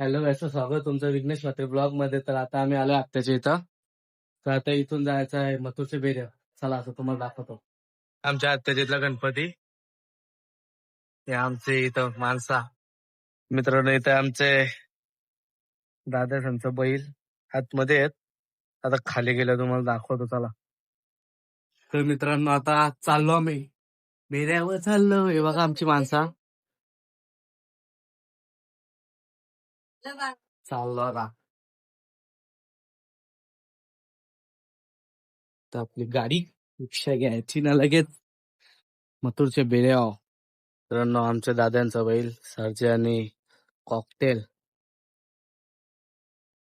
Hello याचं स्वागत तुमचं विघ्नेश मात्रे ब्लॉगमध्ये तर आता आम्ही आलो आत्याच्या इथं. तर आता इथून जायचं आहे मथुरचे बेऱ्या चला असं तुम्हाला दाखवतो. आमच्या आत्याच्या इथला गणपती. हे आमचे इथं माणसा. मित्रांनो इथं आमचे दादा त्यांचं बैल आतमध्ये आहेत. आता खाली गेलं तुम्हाला दाखवतो चला. तर मित्रांनो आता चाललो आम्ही. बेऱ्यावर चाललो. हे बघा आमची माणसा. चाललो आता तर आपली गाडी रिक्षा घ्यायची ना लगेच मथुरचे बेऱ्याव मित्रांनो आमच्या दादांचा बैल सरजे आणि कॉकटेल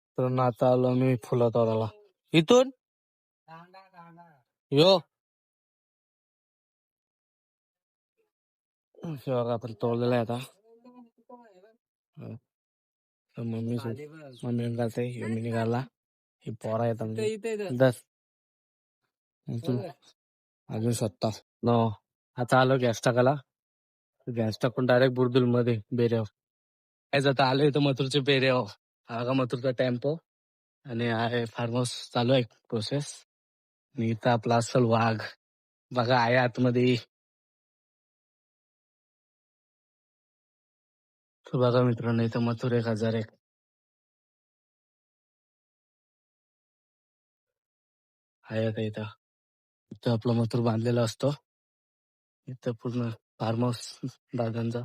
मित्रांनो आता आलो मी फुला तोडाला इथून यो आपण तोडलेला आहे आता मम्मी मम्मी निघालते मी निघाला हे पोरा येत दस अजून अजून स्वतः नो आता आलो गॅस टाकायला. गॅस टाकून डायरेक्ट बुरदुलमध्ये बेऱ्यावर काय आता आलो इथं मथुरचे बेऱ्यावर हा का मथुरचा टेम्पो. आणि आहे फार्म हाऊस चालू आहे प्रोसेस. आणि इथं आपला असल वाघ. बघा आहे आतमध्ये. सुभागा बघा मित्रांनो इथं मथुर एक हजार एक. आहे का इथं. इथं आपला मथुर बांधलेला असतो. इथं पूर्ण फार्म हाऊस दादांचा.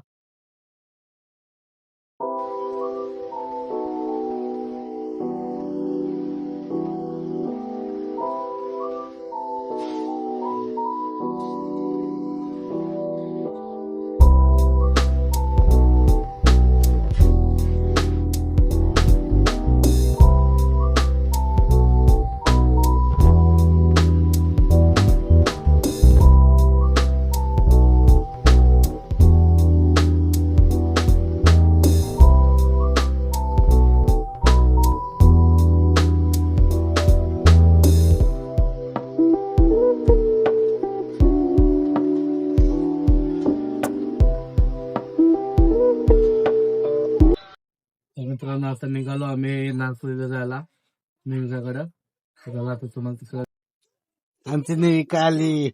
आता निघालो आम्ही नागपुरीला जायला. तर बघा आता तुम्हाला तिकडं. आमची निविका आली.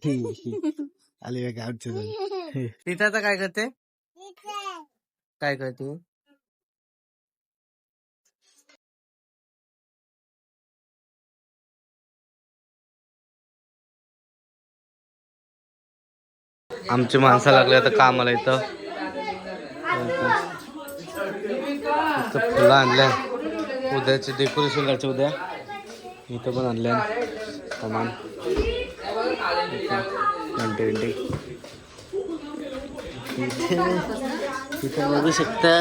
आली बघा आमची तिथं आता काय करते? काय करते? आमची माणसं लागली आता कामाला इथं. मस्त फुलं आणल्या. उद्याचे डेकोरेशन करायचं उद्या. इथं पण आणल्या. सामान. घंटे घंटे. इथे इथं बघू शकता.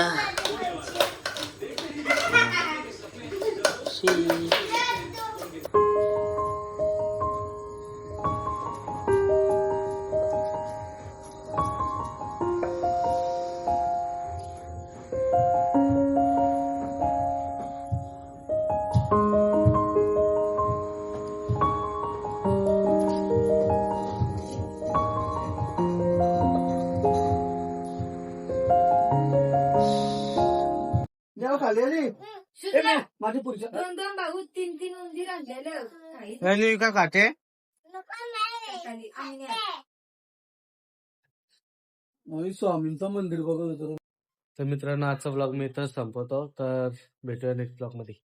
शी. दोन दोन भाऊ तीन तीन उंदीर आणलेलं. काही आणि काय खाते खाली आम्ही नाही. स्वामींचं मंदिर बघत होतो. तर मित्रांनो आजचा ब्लॉग मी इथंच संपवतो. तर भेटूया नेक्स्ट ब्लॉगमध्ये.